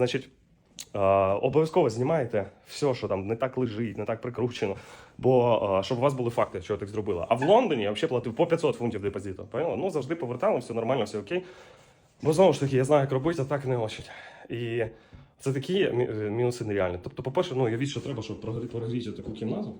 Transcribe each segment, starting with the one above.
Значить, обов'язково знімайте все, що там не так лежить, не так прикручено. Бо щоб у вас були факти, що я так зробила. А в Лондоні я взагалі платив по 500 фунтів депозиту. Поняла? Ну завжди повертали, все нормально, все окей. Бо знову ж таки, я знаю, як робити, а так не очень. І це такі е, мінуси нереальні. Тобто, по-перше, ну я від що треба, щоб прогріти, таку кімнату.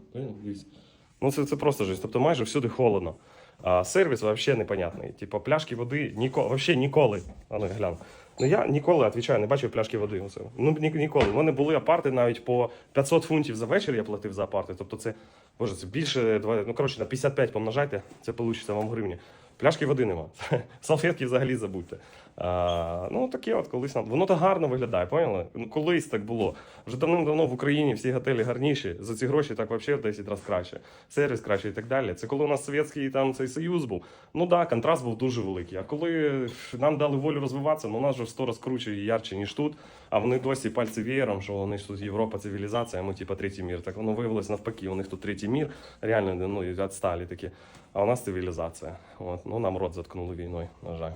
Ну це, це просто жесть. Тобто майже всюди холодно. А сервіс взагалі непонятний. Типу, пляшки води ніко, вообще ніколи. А ну гляну. Ну я ніколи відповідаю, не бачив пляшки води. Усе. Ну ні, ніколи. У мене були апарти навіть по 500 фунтів за вечір я платив за апарти. Тобто це, боже, це більше, ну коротше, на 55 помножайте, це вийде вам гривні. Пляшки води нема. Салфетки взагалі забудьте. А, ну таке от колись. Воно так гарно виглядає, поняли? Ну колись так було. Вже давним-давно в Україні всі готелі гарніші. За ці гроші так взагалі в 10 разів краще. Сервіс краще і так далі. Це коли у нас совєтський там цей союз був. Ну да, контраст був дуже великий. А коли нам дали волю розвиватися, ну у нас же в 100 раз круче і ярче, ніж тут. А вони досі пальці веєром, що вони ж тут Європа, цивілізація, а ми типа третій мір. Так воно виявилось навпаки. У них тут третій мір, реально ну, відсталі такі. А у нас цивілізація. От. Ну нам рот заткнули війною, на жаль.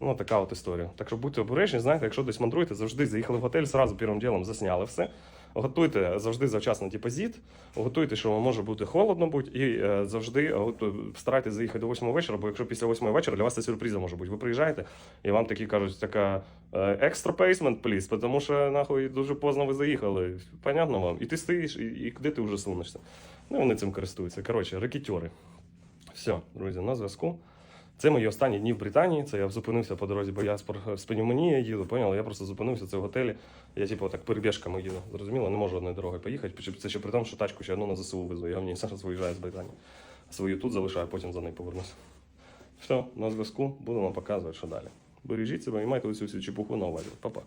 Ну, така от історія. Так що будьте обережні, знаєте, якщо десь мандруєте, завжди заїхали в готель, зразу першим ділом засняли все. Готуйте завжди завчасно депозит, готуйте, що може бути холодно бути, і е, завжди е, готу- старайтесь заїхати до 8 вечора, бо якщо після 8 вечора для вас це сюрпризом може бути. Ви приїжджаєте, і вам такі кажуть, така екстра пейсмент, пліс, тому що нахуй дуже поздно ви заїхали. Понятно вам? І ти стоїш, і, і куди ти вже сунешся. Ну, вони цим користуються. Коротше, рекетьори. Все, друзі, на зв'язку. Це мої останні дні в Британії. Це я зупинився по дорозі, бо я з пневмонією їду, поняла? Я просто зупинився це в готелі. Я типу так перебіжками їду. Зрозуміло, не можу одною дорогою поїхати. Це ще при тому, що тачку ще одну на ЗСУ везу. Я в ній зараз виїжджаю з Британії. Свою тут залишаю, потім за нею повернуся. Все, на зв'язку, вам показувати, що далі. Бережіть себе і майте усю цю чепуху на увазі. Па-па.